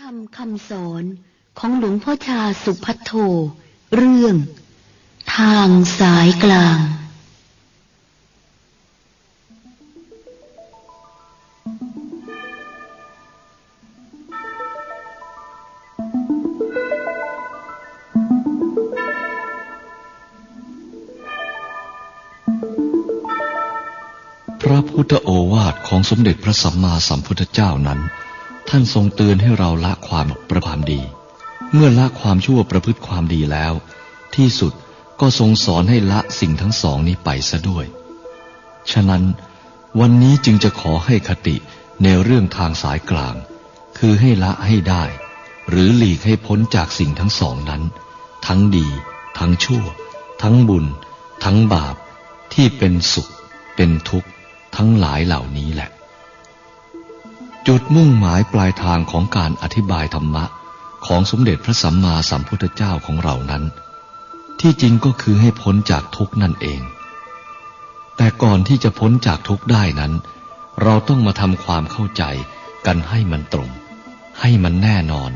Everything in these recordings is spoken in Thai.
ธรรมคำสอนของหลวงพ่อชาสุพัทโท เรื่อง ทางสายกลาง พระพุทธโอวาทของสมเด็จพระสัมมาสัมพุทธเจ้านั้น ท่านทรงเตือนให้เราละความประความดี เมื่อละความชั่วประพฤติความดีแล้ว ที่สุดก็ทรงสอนให้ละสิ่งทั้งสองนี้ไปซะด้วย ฉะนั้น วันนี้จึงจะขอให้คติในเรื่องทางสายกลาง คือให้ละให้ได้ หรือหลีกให้พ้นจากสิ่งทั้งสองนั้น ทั้งดี ทั้งชั่ว ทั้งบุญ ทั้งบาป ที่เป็นสุข เป็นทุกข์ ทั้งหลายเหล่านี้แหละ จุดมุ่งหมายปลายทางของการอธิบายธรรมะของสมเด็จพระสัมมาสัมพุทธเจ้าของเรานั้น ที่จริงก็คือให้พ้นจากทุกนั่นเอง แต่ก่อนที่จะพ้นจากทุกได้นั้น เราต้องมาทำความเข้าใจกันให้มันตรง ให้มันแน่นอน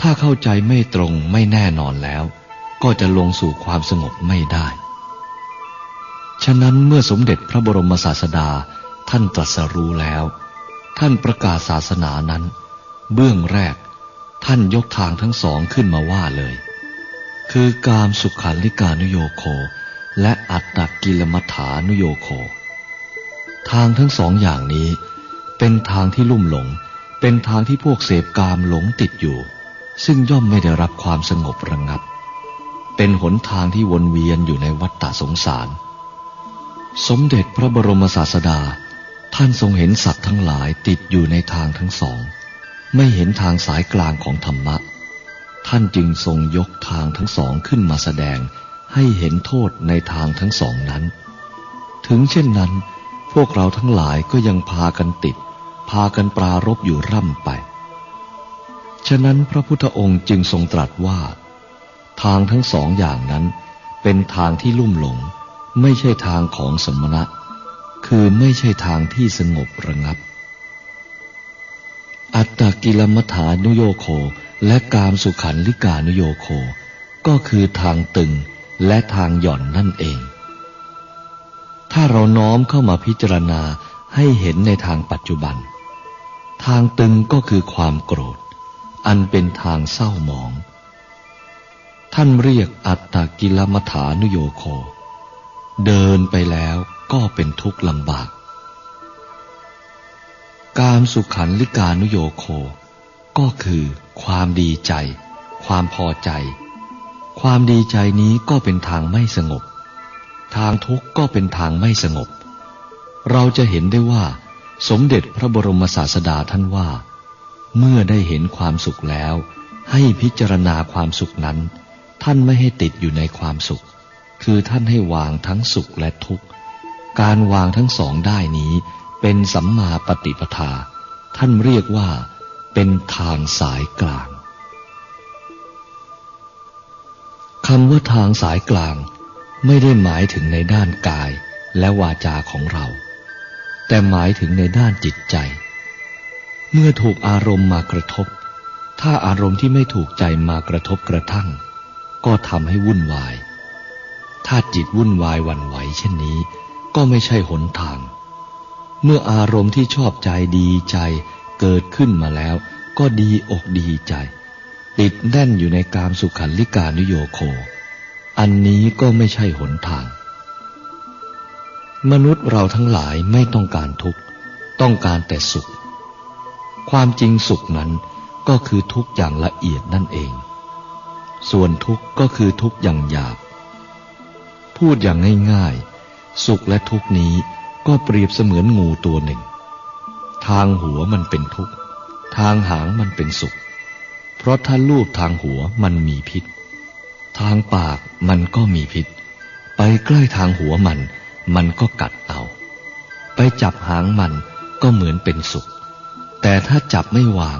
ถ้าเข้าใจไม่ตรงไม่แน่นอนแล้ว ก็จะลงสู่ความสงบไม่ได้ ฉะนั้นเมื่อสมเด็จพระบรมศาสดาท่านตรัสรู้แล้ว ท่านประกาศศาสนานั้น เบื้องแรก ท่านยกทางทั้งสองขึ้นมาว่าเลย คือกามสุขันลิกานุโยโค และอัตตกิลมัฐานุโยโค ทางทั้งสองอย่างนี้ เป็นทางที่ลุ่มหลง เป็นทางที่พวกเสพกามหลงติดอยู่ ซึ่งย่อมไม่ได้รับความสงบระงับ เป็นหนทางที่วนเวียนอยู่ในวัฏฏะสงสาร สมเด็จพระบรมศาสดา ท่านทรงเห็นสัตว์ทั้งหลายติดอยู่ในทางทั้งสอง ไม่เห็นทางสายกลางของธรรมะ ท่านจึงทรงยกทางทั้งสองขึ้นมาแสดง ให้เห็นโทษในทางทั้งสองนั้น ถึงเช่นนั้น พวกเราทั้งหลายก็ยังพากันติด พากันปรารบอยู่ร่ำไป ฉะนั้นพระพุทธองค์จึงทรงตรัสว่า ทางทั้งสองอย่างนั้น เป็นทางที่ลุ่มหลง ไม่ใช่ทางของสมณะ คือไม่ใช่ทางที่สงบระงับ อัตตกิลมัฏฐานุโยโคและกามสุขันลิกานุโยโค ก็คือทางตึงและทางหย่อนนั่นเอง ถ้าเราน้อมเข้ามาพิจารณาให้เห็นในทางปัจจุบัน ทางตึงก็คือความโกรธ อันเป็นทางเศร้าหมอง ท่านเรียกอัตตกิลมัฏฐานุโยโค เดินไปแล้ว ก็เป็นทุกข์ลำบาก การสุขันลิกานุโยโค ก็คือความดีใจ ความพอใจ ความดีใจนี้ก็เป็นทางไม่สงบ ทางทุกข์ก็เป็นทางไม่สงบ เราจะเห็นได้ว่า สมเด็จพระบรมศาสดาท่านว่า เมื่อได้เห็นความสุขแล้ว ให้พิจารณาความสุขนั้น ท่านไม่ให้ติดอยู่ในความสุข คือท่านให้วางทั้งสุขและทุกข์ การวางทั้งสองได้นี้ เป็นสัมมาปฏิปทา ท่านเรียกว่า เป็นทางสายกลางคำว่าทางสายกลางไม่ได้หมายถึงในด้านกายและวาจาของเรา แต่หมายถึงในด้านจิตใจ เมื่อถูกอารมณ์มากระทบ ถ้าอารมณ์ที่ไม่ถูกใจมากระทบกระทั่ง ก็ทำให้วุ่นวาย ถ้าจิตวุ่นวายวันไหวเช่นนี้ ก็ไม่ใช่หนทาง เมื่ออารมณ์ที่ชอบใจดีใจเกิดขึ้นมาแล้ว ก็ดีอกดีใจ ติดแน่นอยู่ในกามสุขันลิกานุโยโค อันนี้ก็ไม่ใช่หนทาง มนุษย์เราทั้งหลายไม่ต้องการทุกข์ ต้องการแต่สุข ความจริงสุขนั้นก็คือทุกข์อย่างละเอียดนั่นเอง ส่วนทุกข์ก็คือทุกข์อย่างหยาบ พูดอย่างง่ายๆ สุขและทุกนี้ก็เปรียบเสมือนงูตัวหนึ่ง ทางหัวมันเป็นทุกข์ ทางหางมันเป็นสุข เพราะถ้าลูบทางหัวมันมีพิษ ทางปากมันก็มีพิษ ไปใกล้ทางหัวมัน มันก็กัดเอา ไปจับหางมันก็เหมือนเป็นสุข แต่ถ้าจับไม่วาง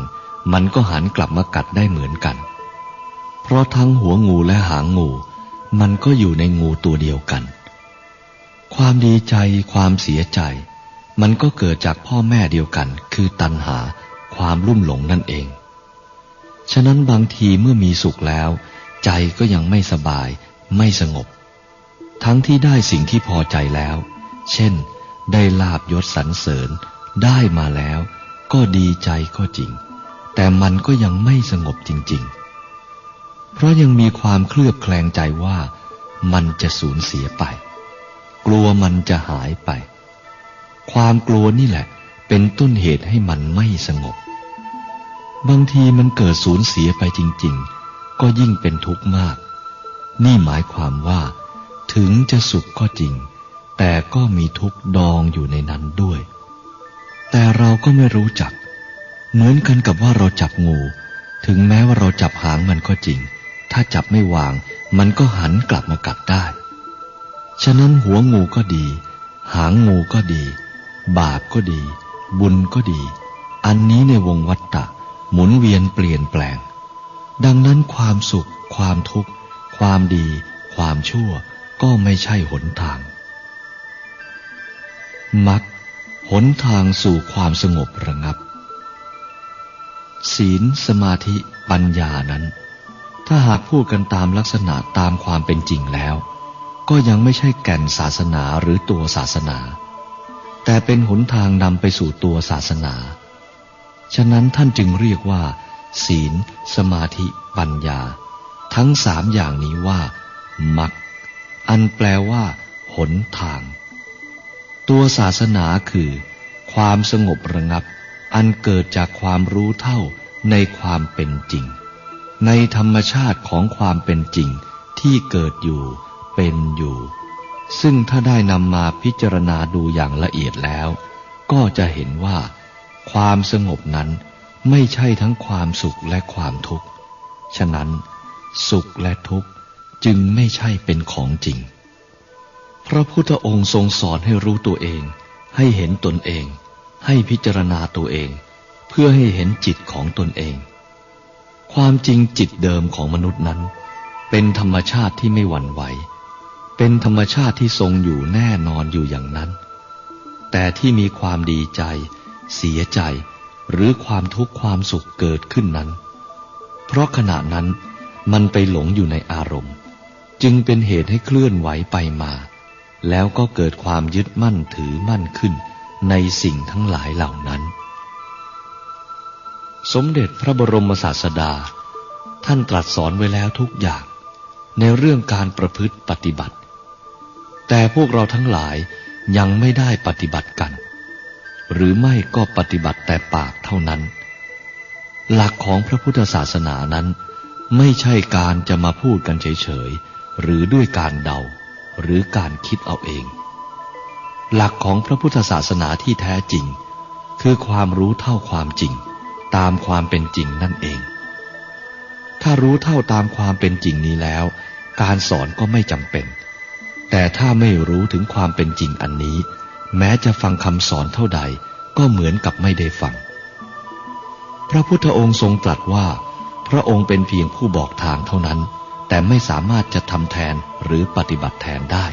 มันก็หันกลับมากัดได้เหมือนกัน เพราะทั้งหัวงูและหางงู มันก็อยู่ในงูตัวเดียวกัน ความดีใจความเสียใจ มันก็เกิดจากพ่อแม่เดียวกัน คือตัณหา ความลุ่มหลงนั่นเอง ฉะนั้นบางทีเมื่อมีสุขแล้ว ใจก็ยังไม่สบาย ไม่สงบ ทั้งที่ได้สิ่งที่พอใจแล้ว เช่น ได้ลาบยศสรรเสริญ ได้มาแล้ว ก็ดีใจก็จริง แต่มันก็ยังไม่สงบจริง ๆ เพราะยังมีความเคลือบแคลงใจว่ามันจะสูญเสียไป กลัวมันจะหายไป ความกลัวนี่แหละ เป็นต้นเหตุให้มันไม่สงบ บางทีมันเกิดสูญเสียไปจริง ๆ ก็ยิ่งเป็นทุกข์มาก นี่หมายความว่า ถึงจะสุขก็จริง แต่ก็มีทุกข์ดองอยู่ในนั้นด้วย แต่เราก็ไม่รู้จัก เหมือนกันกับว่าเราจับงู ถึงแม้ว่าเราจับหางมันก็จริง ถ้าจับไม่วาง มันก็หันกลับมากัดได้ ฉะนั้นหัวงูก็ดี หางงูก็ดี บาปก็ดี บุญก็ดี อันนี้ในวงวัฏฏะหมุนเวียนเปลี่ยนแปลง ดังนั้นความสุข ความทุกข์ ความดี ความชั่วก็ไม่ใช่หนทางมักหนทางสู่ความสงบระงับ ศีลสมาธิปัญญานั้น ถ้าหากพูดกันตามลักษณะตามความเป็นจริงแล้ว ก็ยังไม่ใช่แก่นศาสนาหรือตัวศาสนา แต่เป็นหนทางนำไปสู่ตัวศาสนา ฉะนั้นท่านจึงเรียกว่า ศีล สมาธิ ปัญญา ทั้งสามอย่างนี้ว่ามักอันแปลว่า หนทาง ตัวศาสนาคือ ความสงบระงับ อันเกิดจากความรู้เท่าในความเป็นจริง ในธรรมชาติของความเป็นจริงที่เกิดอยู่ เป็นอยู่ ซึ่งถ้าได้นำมาพิจารณาดูอย่างละเอียดแล้ว ก็จะเห็นว่า ความสงบนั้นไม่ใช่ทั้งความสุขและความทุกข์ ฉะนั้นสุขและทุกข์จึงไม่ใช่เป็นของจริง พระพุทธองค์ทรงสอนให้รู้ตัวเอง ให้เห็นตนเอง ให้พิจารณาตัวเอง เพื่อให้เห็นจิตของตนเอง ความจริงจิตเดิมของมนุษย์นั้น เป็นธรรมชาติที่ไม่หวั่นไหว เป็นธรรมชาติที่ทรงอยู่แน่นอนอยู่อย่างนั้น แต่ที่มีความดีใจ เสียใจ หรือความทุกข์ความสุขเกิดขึ้นนั้น เพราะขณะนั้นมันไปหลงอยู่ในอารมณ์ จึงเป็นเหตุให้เคลื่อนไหวไปมา แล้วก็เกิดความยึดมั่นถือมั่นขึ้นในสิ่งทั้งหลายเหล่านั้น สมเด็จพระบรมศาสดา ท่านตรัสสอนไว้แล้วทุกอย่างในเรื่องการประพฤติปฏิบัติ แต่พวกเราทั้งหลายยังไม่ได้ปฏิบัติกัน หรือไม่ก็ปฏิบัติแต่ปากเท่านั้น หลักของพระพุทธศาสนานั้น ไม่ใช่การจะมาพูดกันเฉยๆ หรือด้วยการเดา หรือการคิดเอาเอง หลักของพระพุทธศาสนาที่แท้จริง คือความรู้เท่าความจริง ตามความเป็นจริงนั่นเอง ถ้ารู้เท่าตามความเป็นจริงนี้แล้ว การสอนก็ไม่จำเป็น แต่ถ้าไม่รู้ถึงความเป็นจริงอันนี้ แม้จะฟังคำสอนเท่าใด ก็เหมือนกับไม่ได้ฟัง พระพุทธองค์ทรงตรัสว่า พระองค์เป็นเพียงผู้บอกทางเท่านั้น แต่ไม่สามารถจะทำแทนหรือปฏิบัติแทนได้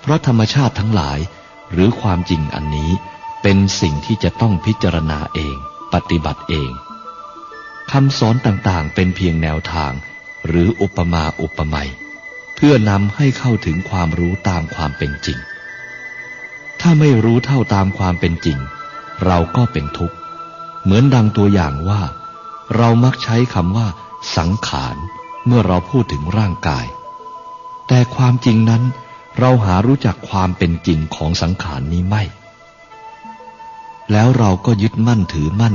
เพราะธรรมชาติทั้งหลาย หรือความจริงอันนี้ เป็นสิ่งที่จะต้องพิจารณาเอง ปฏิบัติเองคำสอนต่างๆ เป็นเพียงแนวทาง หรืออุปมาอุปไมย พื่อนำให้เข้าถึงความรู้ตามความเป็นจริง ถ้าไม่รู้เท่าตามความเป็นจริง เราก็เป็นทุกข์ เหมือนดังตัวอย่างว่า เรามักใช้คำว่า สังขารเมื่อเราพูดถึงร่างกาย แต่ความจริงนั้น เราหารู้จักความเป็นจริงของสังขารนี้ไม่ แล้วเราก็ยึดมั่นถือมั่น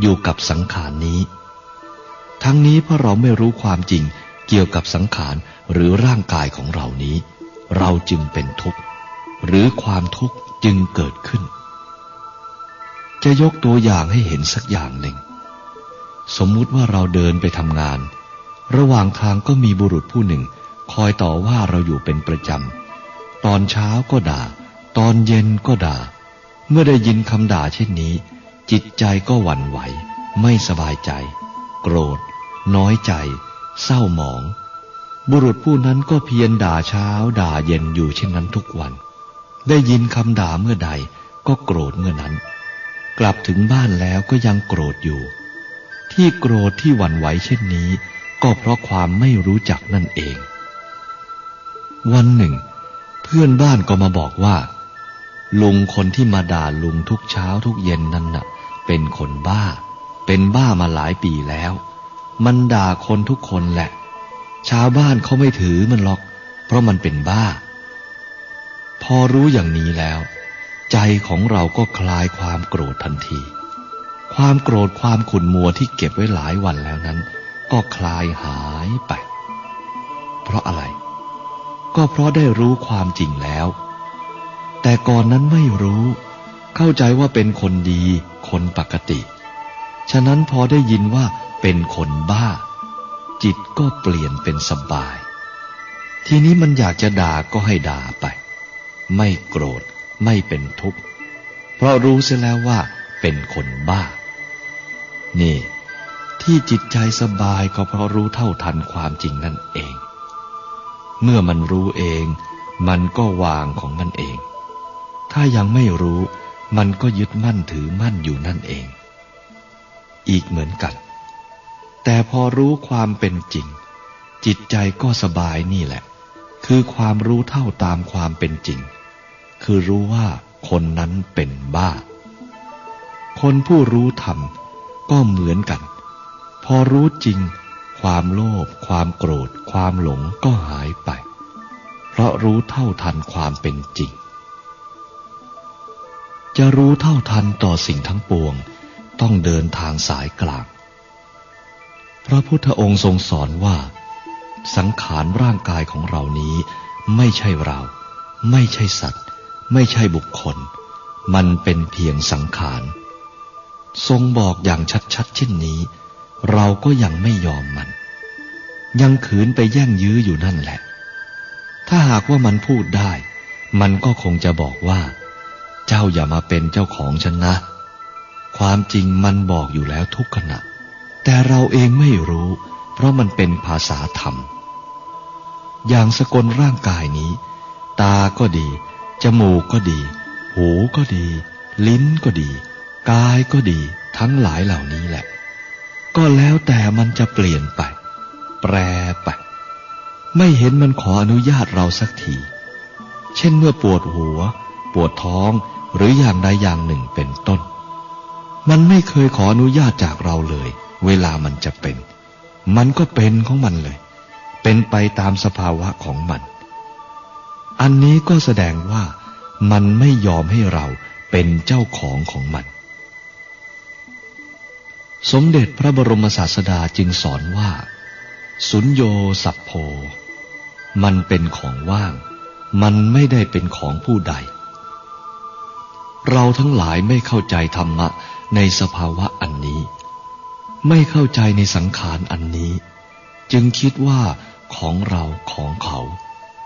อยู่กับสังขารนี้ ทั้งนี้เพราะเราไม่รู้ความจริง เกี่ยวกับสังขารหรือร่างกายของเรานี้ เราจึงเป็นทุกข์ หรือความทุกข์จึงเกิดขึ้น จะยกตัวอย่างให้เห็นสักอย่างหนึ่ง สมมุติว่าเราเดินไปทำงาน ระหว่างทางก็มีบุรุษผู้หนึ่ง คอยต่อว่าเราอยู่เป็นประจำ ตอนเช้าก็ด่า ตอนเย็นก็ด่า เมื่อได้ยินคำด่าเช่นนี้ จิตใจก็หวั่นไหว ไม่สบายใจ โกรธ น้อยใจ เศร้าหมอง บุรุษผู้นั้นก็เพียรด่าเช้าด่าเย็นอยู่เช่นนั้นทุกวัน ได้ยินคำด่าเมื่อใดก็โกรธเมื่อนั้น กลับถึงบ้านแล้วก็ยังโกรธอยู่ ที่โกรธที่หวั่นไหวเช่นนี้ ก็เพราะความไม่รู้จักนั่นเอง วันหนึ่ง เพื่อนบ้านก็มาบอกว่า ลุงคนที่มาด่าลุงทุกเช้าทุกเย็นนั่นน่ะ เป็นคนบ้า เป็นบ้ามาหลายปีแล้ว มันด่าคนทุกคนแหละ ชาวบ้านเขาไม่ถือมันหรอก เพราะมันเป็นบ้า พอรู้อย่างนี้แล้ว ใจของเราก็คลายความโกรธทันที ความโกรธความขุ่นมัวที่เก็บไว้หลายวันแล้วนั้น ก็คลายหายไป เพราะอะไร ก็เพราะได้รู้ความจริงแล้ว แต่ก่อนนั้นไม่รู้ เข้าใจว่าเป็นคนดี คนปกติ ฉะนั้นพอได้ยินว่า เป็นคนบ้า จิตก็เปลี่ยนเป็นสบาย ทีนี้มันอยากจะด่าก็ให้ด่าไป ไม่โกรธไม่เป็นทุกข์ เพราะรู้เสียแล้วว่าเป็นคนบ้า นี่ ที่จิตใจสบายก็เพราะรู้เท่าทันความจริงนั่นเอง เมื่อมันรู้เอง มันก็วางของมันเอง ถ้ายังไม่รู้ มันก็ยึดมั่นถือมั่นอยู่นั่นเอง อีกเหมือนกัน แต่พอรู้ความเป็นจริง จิตใจก็สบายนี่แหละ คือความรู้เท่าตามความเป็นจริง คือรู้ว่าคนนั้นเป็นบ้า คนผู้รู้ธรรมก็เหมือนกัน พอรู้จริง ความโลภความโกรธ ความหลงก็หายไป เพราะรู้เท่าทันความเป็นจริง จะรู้เท่าทันต่อสิ่งทั้งปวง ต้องเดินทางสายกลาง พระพุทธองค์ทรงสอนว่า สังขารร่างกายของเรานี้ ไม่ใช่เรา ไม่ใช่สัตว์ ไม่ใช่บุคคล มันเป็นเพียงสังขาร ทรงบอกอย่างชัดๆเช่นนี้ เราก็ยังไม่ยอมมัน ยังขืนไปแย่งยื้ออยู่นั่นแหละ ถ้าหากว่ามันพูดได้ มันก็คงจะบอกว่า เจ้าอย่ามาเป็นเจ้าของฉันนะ ความจริงมันบอกอยู่แล้วทุกขณะ แต่เราเองไม่รู้ เพราะมันเป็นภาษาธรรม อย่างสกลร่างกายนี้ ตาก็ดี จมูกก็ดี หูก็ดี ลิ้นก็ดี กายก็ดี ทั้งหลายเหล่านี้แหละ ก็แล้วแต่มันจะเปลี่ยนไป แปรไป ไม่เห็นมันขออนุญาตเราสักที เช่นเมื่อปวดหัว ปวดท้อง หรืออย่างใดอย่างหนึ่งเป็นต้น มันไม่เคยขออนุญาตจากเราเลย เวลามันจะเป็น มันก็เป็นของมันเลย เป็นไปตามสภาวะของมัน อันนี้ก็แสดงว่ามันไม่ยอมให้เราเป็นเจ้าของของมัน สมเด็จพระบรมศาสดาจึงสอนว่า สุญโยสัพโพ มันเป็นของว่าง มันไม่ได้เป็นของผู้ใด เราทั้งหลายไม่เข้าใจธรรมะในสภาวะอันนี้ ไม่เข้าใจในสังขารอันนี้ จึงคิดว่าของเราของเขา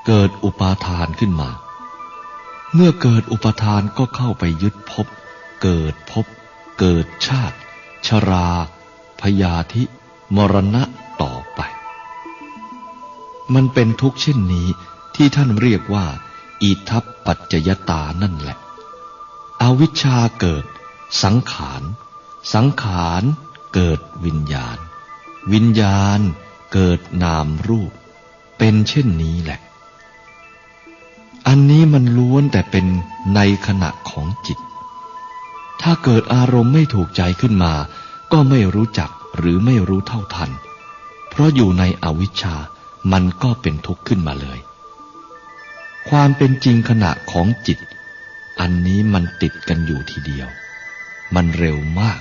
เกิดอุปาทานขึ้นมา เมื่อเกิดอุปาทานก็เข้าไปยึดพบ เกิดพบ เกิดชาติ ชรา พยาธิ มรณะต่อไป มันเป็นทุกข์เช่นนี้ที่ท่านเรียกว่า อิทัปปัจจยตานั่นแหละ อวิชชาเกิด สังขาร สังขาร เกิดวิญญาณ วิญญาณเกิดนามรูป เป็นเช่นนี้แหละ อันนี้มันล้วนแต่เป็นในขณะของจิต ถ้าเกิดอารมณ์ไม่ถูกใจขึ้นมา ก็ไม่รู้จักหรือไม่รู้เท่าทัน เพราะอยู่ในอวิชชา มันก็เป็นทุกข์ขึ้นมาเลย ความเป็นจริงขณะของจิต อันนี้มันติดกันอยู่ทีเดียว มันเร็วมาก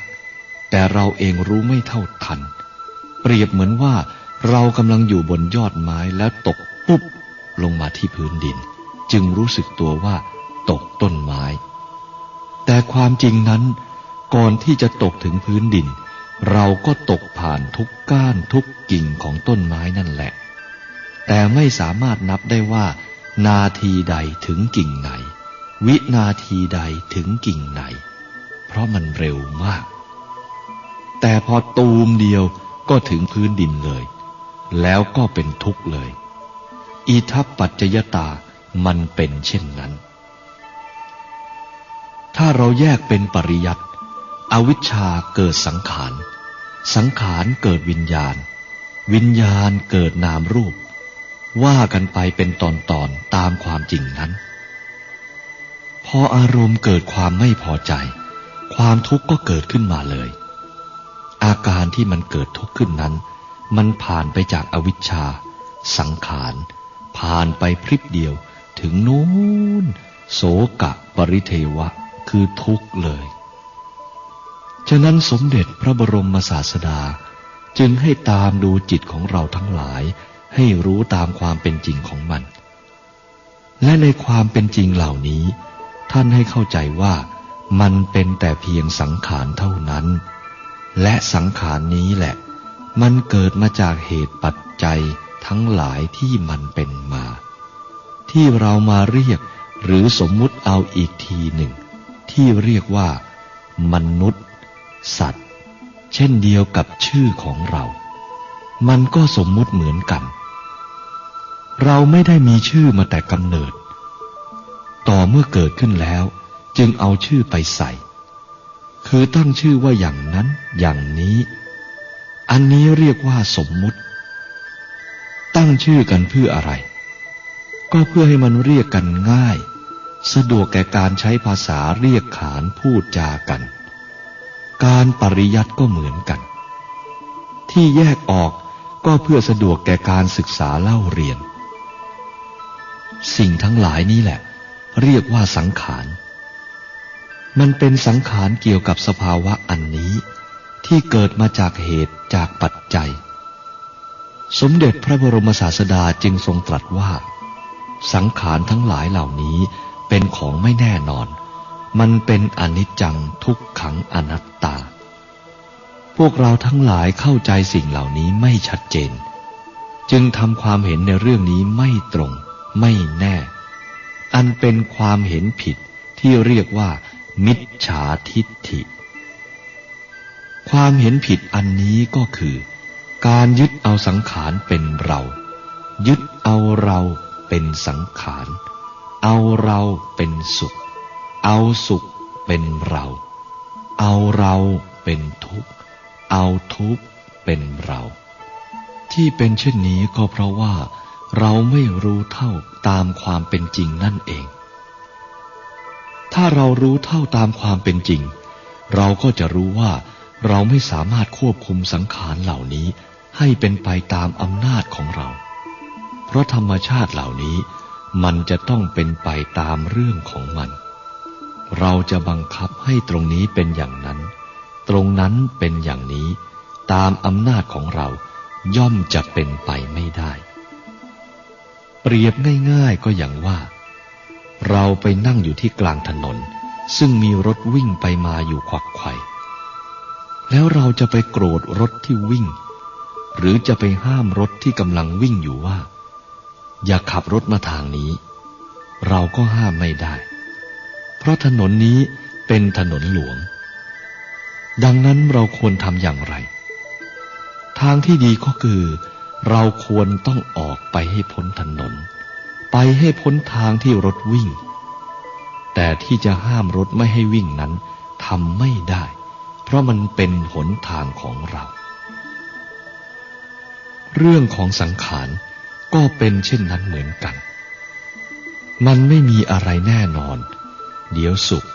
แต่เราเองรู้ไม่เท่าทัน เปรียบเหมือนว่าเรากำลังอยู่บนยอดไม้แล้วตกปุ๊บลงมาที่พื้นดิน จึงรู้สึกตัวว่าตกต้นไม้ แต่ความจริงนั้น ก่อนที่จะตกถึงพื้นดิน เราก็ตกผ่านทุกก้านทุกกิ่งของต้นไม้นั่นแหละ แต่ไม่สามารถนับได้ว่า นาทีใดถึงกิ่งไหน วินาทีใดถึงกิ่งไหน เพราะมันเร็วมาก แต่พอตูมเดียวก็ถึงพื้นดินเลย แล้วก็เป็นทุกข์เลยอีทัปปัจจยตามันเป็นเช่นนั้น ถ้าเราแยกเป็นปริยัติอวิชชาเกิดสังขาร สังขารเกิดวิญญาณ วิญญาณเกิดนามรูป ว่ากันไปเป็นตอนๆตตามความจริงนั้น พออารมณ์เกิดความไม่พอใจ ความทุกข์ก็เกิดขึ้นมาเลย อาการที่มันเกิดทุกข์ขึ้นนั้น มันผ่านไปจากอวิชชา สังขาร ผ่านไปพริบเดียว ถึงนู้นโสกะปริเทวะ คือทุกข์เลย ฉะนั้นสมเด็จพระบรมศาสดา จึงให้ตามดูจิตของเราทั้งหลาย ให้รู้ตามความเป็นจริงของมัน และในความเป็นจริงเหล่านี้ ท่านให้เข้าใจว่ามันเป็นแต่เพียงสังขารเท่านั้น และสังขารนี้แหละ มันเกิดมาจากเหตุปัจจัยทั้งหลายที่มันเป็นมา ที่เรามาเรียกหรือสมมุติเอาอีกทีหนึ่ง ที่เรียกว่า มนุษย์ สัตว์ เช่นเดียวกับชื่อของเรา มันก็สมมุติเหมือนกัน เราไม่ได้มีชื่อมาแต่กำเนิด ต่อเมื่อเกิดขึ้นแล้ว จึงเอาชื่อไปใส่ คือตั้งชื่อว่าอย่างนั้นอย่างนี้ อันนี้เรียกว่าสมมุติ ตั้งชื่อกันเพื่ออะไร ก็เพื่อให้มันเรียกกันง่าย สะดวกแก่การใช้ภาษาเรียกขานพูดจากัน การปริยัติก็เหมือนกัน ที่แยกออกก็เพื่อสะดวกแก่การศึกษาเล่าเรียน สิ่งทั้งหลายนี้แหละ เรียกว่าสังขาร มันเป็นสังขารเกี่ยวกับสภาวะอันนี้ ที่เกิดมาจากเหตุจากปัจจัย สมเด็จพระบรมศาสดาจึงทรงตรัสว่า สังขารทั้งหลายเหล่านี้เป็นของไม่แน่นอน มันเป็นอนิจจังทุกขังอนัตตา พวกเราทั้งหลายเข้าใจสิ่งเหล่านี้ไม่ชัดเจน จึงทำความเห็นในเรื่องนี้ไม่ตรง ไม่แน่ อันเป็นความเห็นผิดที่เรียกว่า มิจฉาทิฏฐิ ความเห็นผิดอันนี้ก็คือ การยึดเอาสังขารเป็นเรา ยึดเอาเราเป็นสังขาร เอาเราเป็นสุข เอาสุขเป็นเรา เอาเราเป็นทุกข์ เอาทุกข์เป็นเรา ที่เป็นเช่นนี้ก็เพราะว่า เราไม่รู้เท่าตามความเป็นจริงนั่นเอง ถ้าเรารู้เท่าตามความเป็นจริง เราก็จะรู้ว่าเราไม่สามารถควบคุมสังขารเหล่านี้ให้เป็นไปตามอำนาจของเรา เพราะธรรมชาติเหล่านี้มันจะต้องเป็นไปตามเรื่องของมัน เราจะบังคับให้ตรงนี้เป็นอย่างนั้น ตรงนั้นเป็นอย่างนี้ ตามอำนาจของเราย่อมจะเป็นไปไม่ได้ เปรียบง่ายๆก็อย่างว่า เราไปนั่งอยู่ที่กลางถนน ซึ่งมีรถวิ่งไปมาอยู่ขวักไขว่แล้วเราจะไปโกรธรถที่วิ่ง หรือจะไปห้ามรถที่กำลังวิ่งอยู่ว่า อย่าขับรถมาทางนี้ เราก็ห้ามไม่ได้ เพราะถนนนี้เป็นถนนหลวง ดังนั้นเราควรทำอย่างไร ทางที่ดีก็คือ เราควรต้องออกไปให้พ้นถนน ไปให้พ้นทางที่รถวิ่ง แต่ที่จะห้ามรถไม่ให้วิ่งนั้นทำไม่ได้ เพราะมันเป็นหนทางของเรา เรื่องของสังขารก็เป็นเช่นนั้นเหมือนกัน มันไม่มีอะไรแน่นอน เดี๋ยวสุข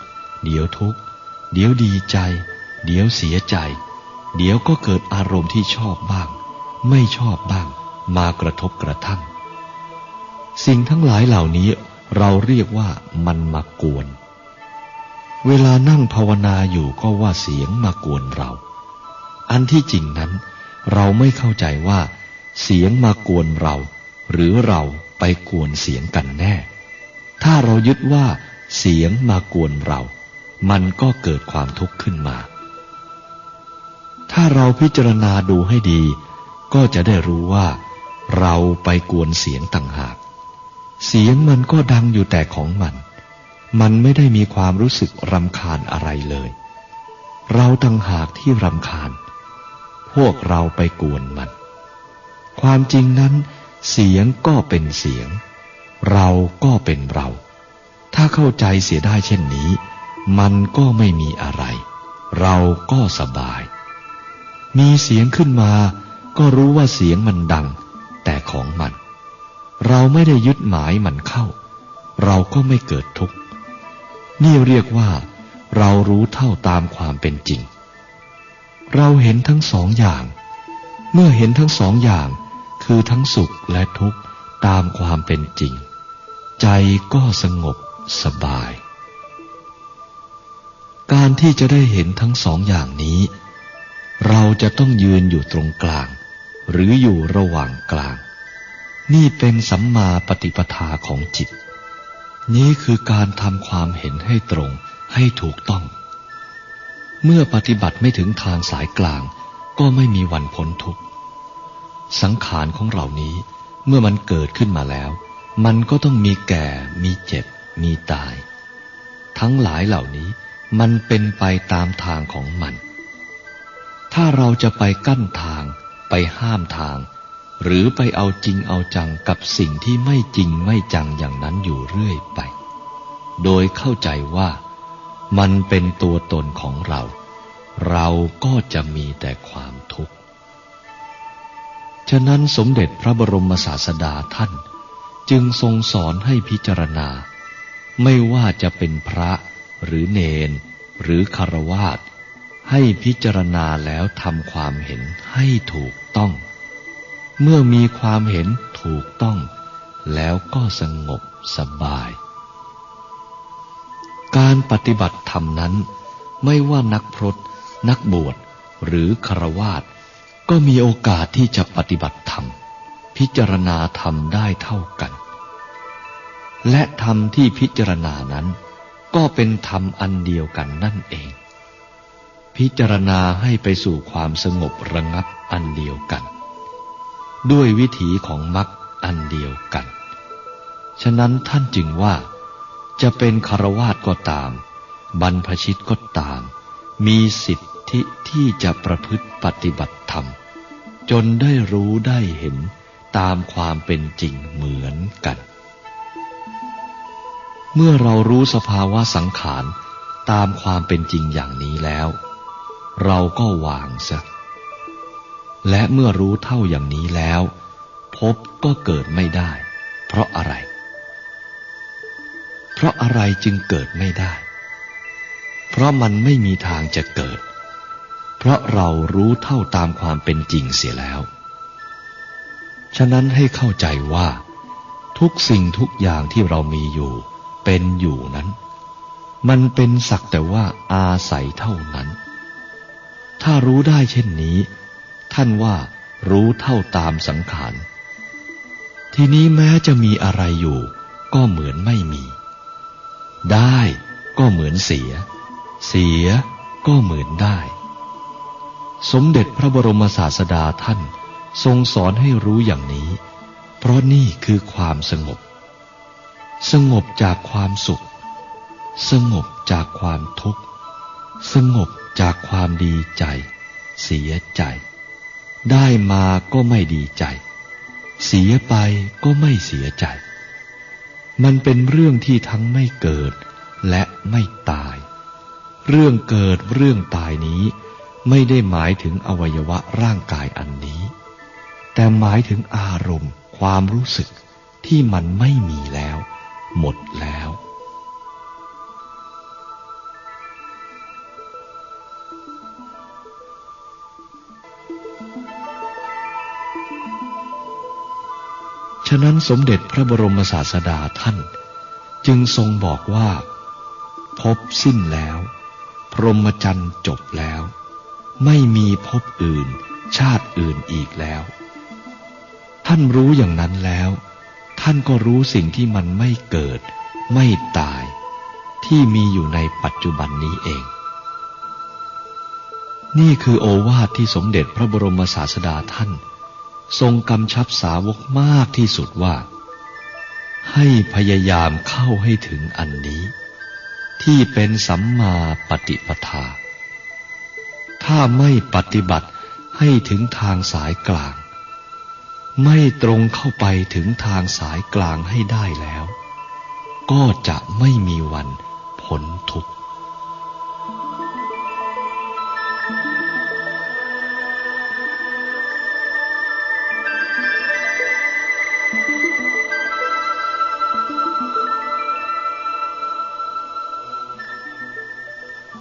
เดี๋ยวทุกข์ เดี๋ยวดีใจ เดี๋ยวเสียใจ เดี๋ยวก็เกิดอารมณ์ที่ชอบบ้าง ไม่ชอบบ้าง มากระทบกระทั่ง สิ่งทั้งหลายเหล่านี้เราเรียกว่ามันมากวน เวลานั่งภาวนาอยู่ก็ว่าเสียงมากวนเรา อันที่จริงนั้น เราไม่เข้าใจว่า เสียงมากวนเรา หรือเราไปกวนเสียงกันแน่ ถ้าเรายึดว่า เสียงมากวนเรา มันก็เกิดความทุกข์ขึ้นมา ถ้าเราพิจารณาดูให้ดี ก็จะได้รู้ว่า เราไปกวนเสียงต่างหาก เสียงมันก็ดังอยู่แต่ของมัน มันไม่ได้มีความรู้สึกรำคาญอะไรเลย เราต่างหากที่รำคาญ พวกเราไปกวนมัน ความจริงนั้น เสียงก็เป็นเสียง เราก็เป็นเรา ถ้าเข้าใจเสียได้เช่นนี้ มันก็ไม่มีอะไร เราก็สบาย มีเสียงขึ้นมา ก็รู้ว่าเสียงมันดัง แต่ของมัน เราไม่ได้ยึดหมายมันเข้า เราก็ไม่เกิดทุกข์ นี่เรียกว่า เรารู้เท่าตามความเป็นจริง เราเห็นทั้งสองอย่าง เมื่อเห็นทั้งสองอย่าง คือทั้งสุขและทุกข์ตามความเป็นจริง ใจก็สงบสบาย การที่จะได้เห็นทั้งสองอย่างนี้ เราจะต้องยืนอยู่ตรงกลาง หรืออยู่ระหว่างกลาง นี่เป็นสัมมาปฏิปทาของจิต นี้คือการทำความเห็นให้ตรงให้ถูกต้อง เมื่อปฏิบัติไม่ถึงทางสายกลาง ก็ไม่มีวันพ้นทุกข์สังขารของเหล่านี้เมื่อมันเกิดขึ้นมาแล้ว มันก็ต้องมีแก่ มีเจ็บ มีตาย ทั้งหลายเหล่านี้มันเป็นไปตามทางของมัน ถ้าเราจะไปกั้นทาง ไปห้ามทาง หรือไปเอาจริงเอาจังกับสิ่งที่ไม่จริงไม่จังอย่างนั้นอยู่เรื่อยไป โดยเข้าใจว่ามันเป็นตัวตนของเรา เราก็จะมีแต่ความทุกข์ ฉะนั้นสมเด็จพระบรมศาสดาท่าน จึงทรงสอนให้พิจารณา ไม่ว่าจะเป็นพระหรือเนน หรือคารวาสให้พิจารณาแล้วทำความเห็นให้ถูกต้อง เมื่อมีความเห็นถูกต้อง แล้วก็สงบสบาย การปฏิบัติธรรมนั้น ไม่ว่านักพรตนักบวชหรือคารวาสก็มีโอกาสที่จะปฏิบัติธรรม พิจารณาธรรมได้เท่ากัน และธรรมที่พิจารณานั้น ก็เป็นธรรมอันเดียวกันนั่นเอง พิจารณาให้ไปสู่ความสงบระงับอันเดียวกัน ด้วยวิถีของมรรคอันเดียวกัน ฉะนั้นท่านจึงว่า จะเป็นคารวาสก็ตาม บรรพชิตก็ตาม มีสิทธิที่จะประพฤติปฏิบัติธรรม จนได้รู้ได้เห็นตามความเป็นจริงเหมือนกัน เมื่อเรารู้สภาวะสังขารตามความเป็นจริงอย่างนี้แล้ว เราก็วางซะ และเมื่อรู้เท่าอย่างนี้แล้ว พบก็เกิดไม่ได้ เพราะอะไร เพราะอะไรจึงเกิดไม่ได้ เพราะมันไม่มีทางจะเกิด เพราะเรารู้เท่าตามความเป็นจริงเสียแล้ว ฉะนั้นให้เข้าใจว่า ทุกสิ่งทุกอย่างที่เรามีอยู่ เป็นอยู่นั้น มันเป็นสักแต่ว่าอาศัยเท่านั้น ถ้ารู้ได้เช่นนี้ ท่านว่ารู้เท่าตามสังขาร ทีนี้แม้จะมีอะไรอยู่ ก็เหมือนไม่มี ได้ก็เหมือนเสีย เสียก็เหมือนได้ สมเด็จพระบรมศาสดาท่านทรงสอนให้รู้อย่างนี้ เพราะนี่คือความสงบ สงบจากความสุข สงบจากความทุกข์ สงบจากความดีใจ เสียใจ ได้มาก็ไม่ดีใจ เสียไปก็ไม่เสียใจ มันเป็นเรื่องที่ทั้งไม่เกิดและไม่ตาย เรื่องเกิดเรื่องตายนี้ไม่ได้หมายถึงอวัยวะร่างกายอันนี้ แต่หมายถึงอารมณ์ ความรู้สึกที่มันไม่มีแล้ว หมดแล้ว ฉะนั้นสมเด็จพระบรมศาสดาท่าน จึงทรงบอกว่า พบสิ้นแล้ว พรหมจรรย์จบแล้ว ไม่มีภพอื่น ชาติอื่นอีกแล้ว ท่านรู้อย่างนั้นแล้ว ท่านก็รู้สิ่งที่มันไม่เกิด ไม่ตาย ที่มีอยู่ในปัจจุบันนี้เอง นี่คือโอวาทที่สมเด็จพระบรมศาสดาท่าน ทรงกำชับสาวกมากที่สุดว่า ให้พยายามเข้าให้ถึงอันนี้ ที่เป็นสัมมาปฏิปทา ถ้าไม่ปฏิบัติให้ถึงทางสายกลาง ไม่ตรงเข้าไปถึงทางสายกลางให้ได้แล้ว ก็จะไม่มีวันผลทุกข์